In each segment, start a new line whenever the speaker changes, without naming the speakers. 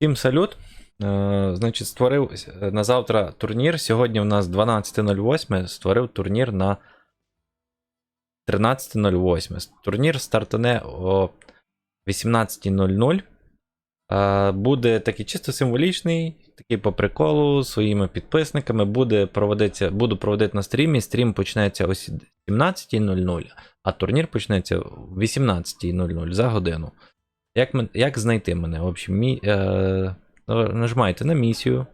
Всім салют. Е, значить, створив е, на завтра турнір. Сьогодні у нас 12.08. Створив турнір на 13.08. Турнір стартане о 18.00. Е, буде такий чисто символічний, такий по приколу, своїми підписниками. Буде проводитися, буду проводити на стрімі. Стрім почнеться о 17.00, а турнір почнеться о 18.00 за годину. Як, мен- як знайти мене? В общем, мі, е, нажимайте на місію.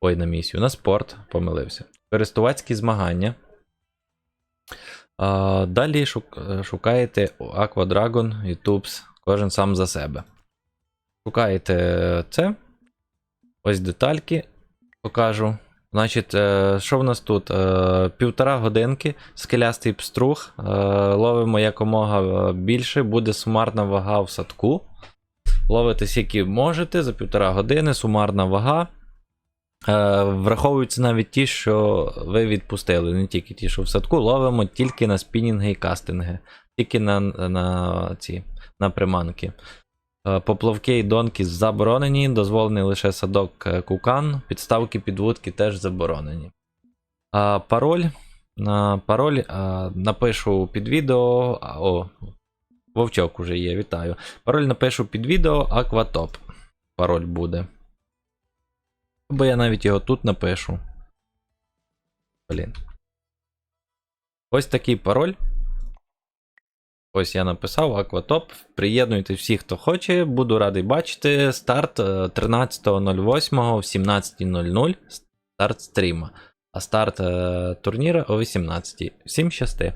Ой, на місію, на спорт, помилився. Користувацькі змагання. А, далі шук, е, шукаєте Aqua Dragon, YouTubes, кожен сам за себе. Шукаєте це. Ось детальки покажу. Значить, е, що в нас тут? Е, півтора годинки, скелястий пструг. Е, ловимо якомога більше, буде сумарна вага в садку. Ловите скільки можете за півтора години, сумарна вага. Враховуються навіть ті, що ви відпустили, не тільки ті, що в садку. Ловимо тільки на спінінги і кастинги, тільки на, на, ці, на приманки. Е, Поплавки і донки заборонені, дозволений лише садок е, кукан, підставки підводки теж заборонені. Пароль. Пароль а, напишу під відео. О, вовчок уже є, вітаю. Пароль напишу під відео Акватоп. Пароль буде. Або я навіть його тут напишу. Блін. Ось такий пароль. Ось я написав Акватоп. Приєднуйте всіх, хто хоче. Буду радий бачити. Старт е, 13.08 в 17.00. Старт стріма. А старт е, турніра о 18.00. Всім щасти.